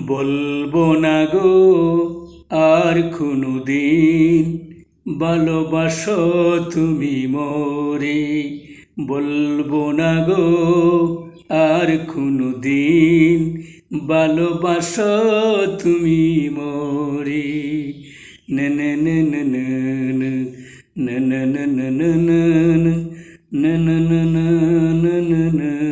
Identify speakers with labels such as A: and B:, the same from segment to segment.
A: বলব না গো আর কোনো দিন ভালোবাসো তুমি মোরে বলব না গো আর কোনো দিন ভালোবাসো তুমি মোরে নে নে নে নে নে নে নে নে নে নে নে নে নে নে নে নে নে নে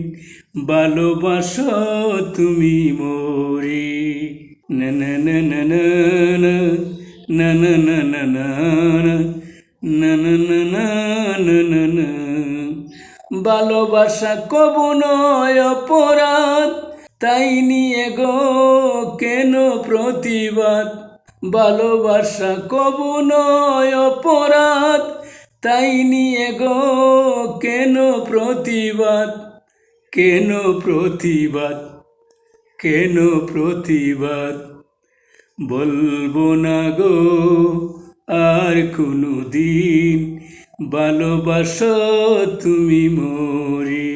A: ভালোবাসো তুমি মোরে না ভালোবাসা কবু নয় অপরাধ তাই নিয়ে গো কেন প্রতিবাদ ভালোবাসা কবু নয় অপরাধ তাই নিয়ে গো কেন প্রতিবাদ কেন প্রতিবাদ কেন প্রতিবাদ বলব না গো আর কোনো দিন ভালোবাসো তুমি মরি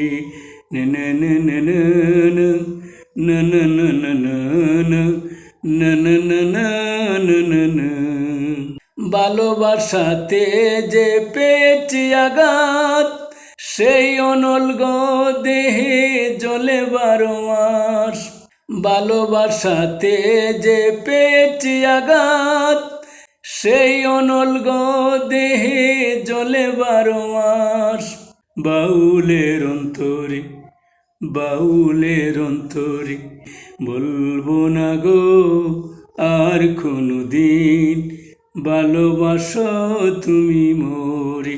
A: ভালোবাসাতে যে পেয়েছি আঘাত সেই অনল গো দেহে জলে বারো মাস। ভালোবাসাতে যে পেয়েছি আঘাত, সেই অনল গো দেহে জলে বারো মাস। বাউলের অন্তরে বাউলের অন্তরে বলব না গো, আর কোনো দিন ভালোবাসো তুমি মোরে।